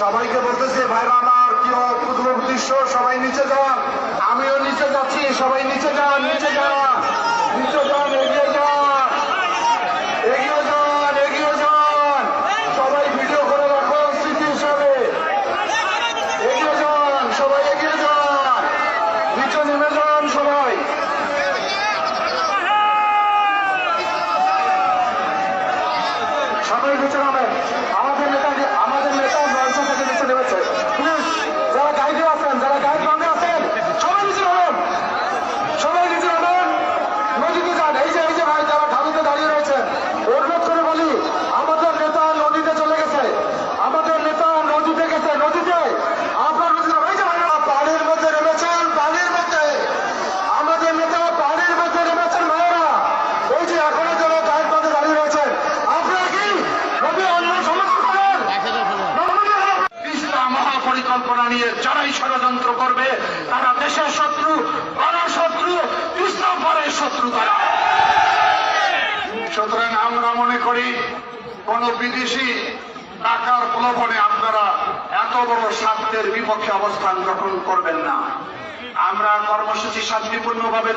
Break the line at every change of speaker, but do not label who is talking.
সবাইকে বলতেছে, ভাইরা আমার কি ক্ষুদ্র উদ্দেশ্য, সবাই নিচে যান। আমিও নিচে যাচ্ছি, সবাই নিচে যান নিচে যান। নিচে যান, এগিয়ে যান। যান সবাই ভিডিও করে রাখো স্মৃতি হিসাবে। যান, সবাই এগিয়ে যান। নিচে নেমে যান সবাই। সবাই আমাদের মহাপরিকল্পনা নিয়ে যারাই ষড়যন্ত্র করবে, তারা দেশের শত্রু গণশত্রু ইসলাম পরের শত্রু তারা। সুতরাং আমরা মনে করি, কোন বিদেশি টাকার প্রলোভনে আপনারা এত বড় স্বার্থের বিপক্ষে অবস্থান গ্রহণ করবেন না। আমরা কর্মসূচি শান্তিপূর্ণভাবে